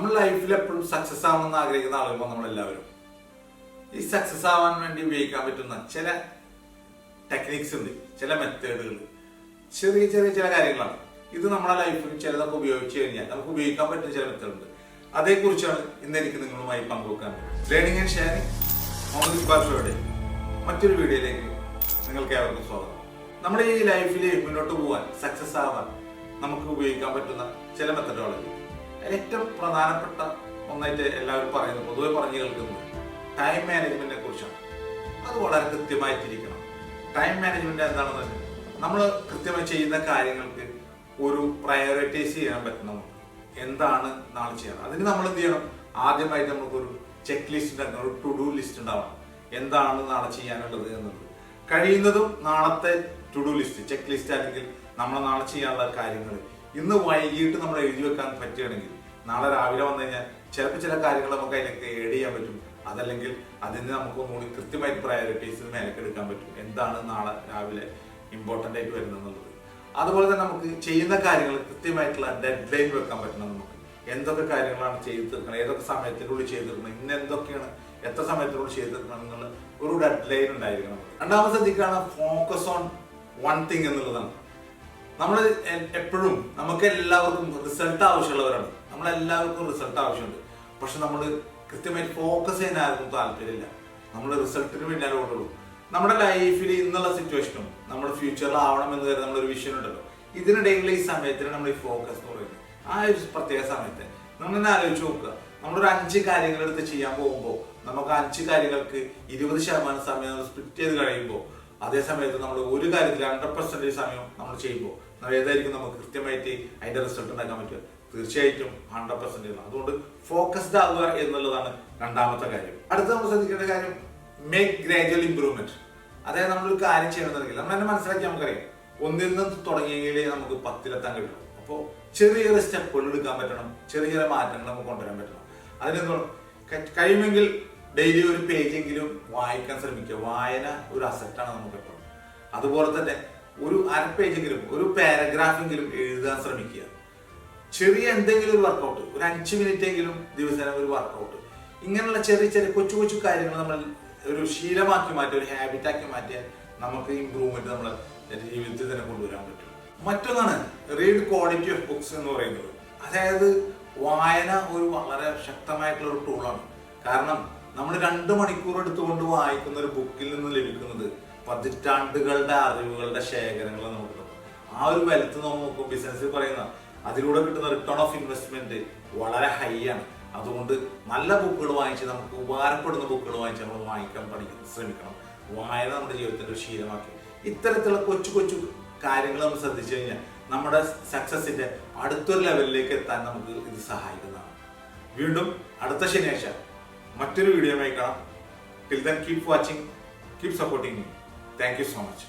നമ്മൾ ലൈഫിൽ എപ്പോഴും സക്സസ് ആവണമെന്ന് ആഗ്രഹിക്കുന്ന ആളുകൾ നമ്മളെല്ലാവരും. ഈ സക്സസ് ആവാൻ വേണ്ടി ഉപയോഗിക്കാൻ പറ്റുന്ന ചില ടെക്നിക്സ് ഉണ്ട് ചില മെത്തേഡുകൾ ചെറിയ ചെറിയ ചില കാര്യങ്ങളാണ്. ഇത് നമ്മുടെ ലൈഫിൽ ചിലതൊക്കെ ഉപയോഗിച്ച് കഴിഞ്ഞാൽ നമുക്ക് ഉപയോഗിക്കാൻ പറ്റുന്ന ചില മെത്തേഡ് ഉണ്ട്. അതേക്കുറിച്ചാണ് ഇന്ന് എനിക്ക് നിങ്ങളുമായി പങ്കുവെക്കാൻ learning and sharing Muhammad Iqbal ഷോയുടെ മറ്റൊരു വീഡിയോയിലേക്ക് നിങ്ങൾക്ക് ഏവർക്കും സ്വാഗതം. നമ്മുടെ ഈ ലൈഫിൽ മുന്നോട്ട് പോകാൻ സക്സസ് ആവാൻ നമുക്ക് ഉപയോഗിക്കാൻ പറ്റുന്ന ചില അതിൽ ഏറ്റവും പ്രധാനപ്പെട്ട ഒന്നായിട്ട് എല്ലാവരും പറയുന്നത് പൊതുവെ പറഞ്ഞു കേൾക്കുന്നത് ടൈം മാനേജ്മെന്റിനെ കുറിച്ചാണ്. അത് വളരെ കൃത്യമായി തിരിക്കണം ടൈം മാനേജ്മെന്റ് എന്താണെന്ന് നമ്മൾ കൃത്യമായി ചെയ്യുന്ന കാര്യങ്ങൾക്ക് ഒരു പ്രയോറിറ്റൈസ് ചെയ്യാൻ പറ്റണം. എന്താണ് നാളെ ചെയ്യണം? അതിന് നമ്മൾ എന്ത് ചെയ്യണം? ആദ്യമായിട്ട് നമുക്കൊരു ചെക്ക് ലിസ്റ്റ് ഉണ്ടാക്കണം ഒരു ടു ഡു ലിസ്റ്റ് ഉണ്ടാവണം. എന്താണ് നാളെ ചെയ്യാനുള്ളത് എന്നുള്ളത്. കഴിയുന്നതും നാളത്തെ to do list check list അല്ലെങ്കിൽ നമ്മൾ നാളെ ചെയ്യാനുള്ള കാര്യങ്ങൾ ഇന്ന് വൈകിട്ട് നമ്മൾ എഴുതി വെക്കാൻ പറ്റുകയാണെങ്കിൽ നാളെ രാവിലെ വന്നു കഴിഞ്ഞാൽ ചിലപ്പോൾ ചില കാര്യങ്ങൾ നമുക്ക് അതിലേക്ക് ഏഡ് ചെയ്യാൻ പറ്റും. അതല്ലെങ്കിൽ അതിന് നമുക്ക് ഒന്നുകൂടി കൃത്യമായി പ്രയോറിറ്റീസിന് മേലേക്ക് എടുക്കാൻ പറ്റും. എന്താണ് നാളെ രാവിലെ ഇമ്പോർട്ടന്റ് ആയിട്ട് വരുന്നത് അതുപോലെ തന്നെ നമുക്ക് ചെയ്യുന്ന കാര്യങ്ങൾ കൃത്യമായിട്ടുള്ള ഡെഡ് ലൈൻ വെക്കാൻ പറ്റണം നമുക്ക്. എന്തൊക്കെ കാര്യങ്ങളാണ് ചെയ്തു തീർക്കണം? ഏതൊക്കെ സമയത്തിനുള്ളിൽ ചെയ്തു തീർക്കണം? ഇന്ന് എന്തൊക്കെയാണ്? എത്ര സമയത്തിനുള്ളിൽ ചെയ്തു തീർക്കണം എന്നുള്ള ഒരു ഡെഡ് ലൈൻ ഉണ്ടായിരിക്കണം. രണ്ടാമത് ശ്രദ്ധിക്കുകയാണ് ഫോക്കസ് ഓൺ വൺ തിങ് എന്നുള്ളതാണ്. നമ്മൾ എപ്പോഴും നമുക്ക് എല്ലാവർക്കും റിസൾട്ട് ആവശ്യമുള്ളവരാണ്. നമ്മളെല്ലാവർക്കും റിസൾട്ട് ആവശ്യമുണ്ട്. പക്ഷെ നമ്മൾ കൃത്യമായിട്ട് ഫോക്കസ് ചെയ്യാൻ ആർക്കും താല്പര്യമില്ല. നമ്മൾ റിസൾട്ടിന് വേണ്ടി കൊണ്ടുള്ളൂ നമ്മുടെ ലൈഫിൽ ഇന്നുള്ള സിറ്റുവേഷനും നമ്മുടെ ഫ്യൂച്ചറിൽ ആവണം എന്ന് കരുതി നമ്മളൊരു വിഷയം ഉണ്ടല്ലോ. ഇതിനിടയിലുള്ള ഈ സമയത്തിന് നമ്മൾ ഈ ഫോക്കസ് എന്ന് പറയുന്നത്. ആ ഒരു പ്രത്യേക സമയത്ത് നമ്മൾ തന്നെ ആലോചിച്ച് നോക്കുക. നമ്മളൊരു അഞ്ച് കാര്യങ്ങൾ എടുത്ത് ചെയ്യാൻ പോകുമ്പോൾ നമുക്ക് അഞ്ച് കാര്യങ്ങൾക്ക് ഇരുപത് ശതമാനം സമയം സ്പ്ലിറ്റ് ചെയ്ത് കഴിയുമ്പോൾ അതേ സമയത്ത് നമ്മൾ ഒരു കാര്യത്തിൽ ഹൺഡ്രഡ് പെർസെന്റേജ് സമയം നമ്മൾ ചെയ്യുമ്പോൾ ഏതായിരിക്കും നമുക്ക് കൃത്യമായിട്ട് അതിന്റെ റിസൾട്ട് ഉണ്ടാക്കാൻ പറ്റുക? തീർച്ചയായിട്ടും ഹൺഡ്രഡ് പെർസെന്റേജ് അതുകൊണ്ട് ഫോക്കസ്ഡ് ആവുക എന്നുള്ളതാണ് രണ്ടാമത്തെ കാര്യം. അടുത്ത നമ്മൾ ശ്രദ്ധിക്കേണ്ട കാര്യം മേക്ക് ഗ്രാജുവൽ ഇംപ്രൂവ്മെന്റ് അതായത് നമ്മളൊരു കാര്യം ചെയ്യണമെന്നുണ്ടെങ്കിൽ നമ്മൾ തന്നെ മനസ്സിലാക്കി നമുക്കറിയാം. ഒന്നിൽ നിന്ന് തുടങ്ങിയെങ്കിലേ നമുക്ക് പത്തിലെത്താൻ കഴിയും. അപ്പോൾ ചെറിയ ചെറിയ സ്റ്റെപ്പുകൾ എടുക്കാൻ പറ്റണം. ചെറിയ ചെറിയ മാറ്റങ്ങൾ നമുക്ക് കൊണ്ടുവരാൻ പറ്റണം. അതിനെന്തോളം കഴിയുമെങ്കിൽ ഡെയിലി ഒരു പേജെങ്കിലും വായിക്കാൻ ശ്രമിക്കുക. വായന ഒരു അസറ്റാണ് എപ്പോഴും അതുപോലെ തന്നെ ഒരു അര പേജെങ്കിലും ഒരു പാരഗ്രാഫെങ്കിലും എഴുതാൻ ശ്രമിക്കുക. ചെറിയ എന്തെങ്കിലും ഒരു വർക്കൗട്ട് ഒരു അഞ്ച് മിനിറ്റ് എങ്കിലും ദിവസേന ഒരു വർക്കൗട്ട് ഇങ്ങനെയുള്ള ചെറിയ ചെറിയ കൊച്ചു കൊച്ചു കാര്യങ്ങൾ നമ്മൾ ഒരു ശീലമാക്കി മാറ്റി ഒരു ഹാബിറ്റാക്കി മാറ്റിയാൽ നമുക്ക് ഇമ്പ്രൂവ്മെന്റ് നമ്മൾ ജീവിതത്തിൽ തന്നെ കൊണ്ടുവരാൻ പറ്റും. മറ്റൊന്നാണ് റീഡ് ക്വാളിറ്റി ഓഫ് ബുക്സ് എന്ന് പറയുന്നത്. അതായത് വായന ഒരു വളരെ ശക്തമായിട്ടുള്ള ഒരു ടൂളാണ് കാരണം നമ്മൾ രണ്ട് മണിക്കൂർ എടുത്തുകൊണ്ട് വായിക്കുന്ന ഒരു ബുക്കിൽ നിന്ന് ലഭിക്കുന്നത് പതിറ്റാണ്ടുകളുടെ അറിവുകളുടെ ശേഖരങ്ങൾ നമുക്ക് ആ ഒരു വലുത്ത് നോക്കുമ്പോൾ നോക്കും ബിസിനസ്സിൽ പറയുന്ന അതിലൂടെ കിട്ടുന്ന റിട്ടേൺ ഓഫ് ഇൻവെസ്റ്റ്മെന്റ് വളരെ ഹൈ ആണ്. അതുകൊണ്ട് നല്ല ബുക്കുകൾ വാങ്ങിച്ച് നമുക്ക് ഉപകാരപ്പെടുന്ന ബുക്കുകൾ വാങ്ങിച്ച് നമ്മൾ വാങ്ങിക്കാൻ പഠിക്കാൻ ശ്രമിക്കണം. വായന നമ്മുടെ ജീവിതത്തിന്റെ ഒരു ശീലമാക്കി. ഇത്തരത്തിലുള്ള കൊച്ചു കൊച്ചു കാര്യങ്ങൾ നമ്മൾ ശ്രദ്ധിച്ചു കഴിഞ്ഞാൽ നമ്മുടെ സക്സസിന്റെ അടുത്തൊരു ലെവലിലേക്ക് എത്താൻ നമുക്ക് ഇത് സഹായിക്കുന്നതാണ്. വീണ്ടും അടുത്ത ശനിയാഴ്ച മറ്റൊരു വീഡിയോയുമായി കാണാം till then keep watching keep supporting thank you so much